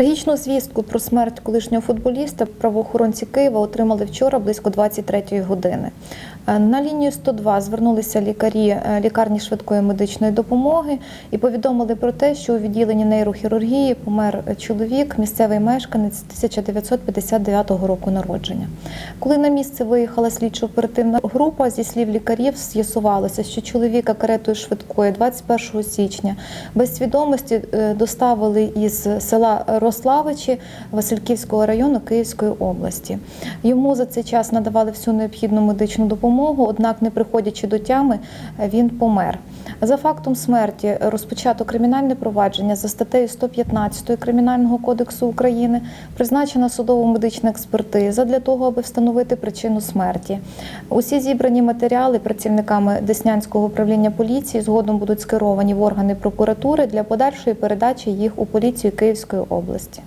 Трагічну звістку про смерть колишнього футболіста правоохоронці Києва отримали вчора близько 23-ї години. Е, На лінію 102 звернулися лікарі е, лікарні швидкої медичної допомоги і повідомили про те, що у відділенні нейрохірургії помер чоловік, місцевий мешканець 1959 року народження. Коли на місце виїхала слідчо-оперативна група, зі слів лікарів з'ясувалося, що чоловіка каретою швидкої 21 січня без свідомості е, доставили із села Рославичі Васильківського району Київської області. Йому за цей час надавали всю необхідну медичну допомогу, однак, не приходячи до тями, він помер. За фактом смерті розпочато кримінальне провадження за статтею 115 Кримінального кодексу України, призначена судово-медична експертиза для того, аби встановити причину смерті. Усі зібрані матеріали працівниками Деснянського управління поліції згодом будуть скеровані в органи прокуратури для подальшої передачі їх у поліцію Київської області.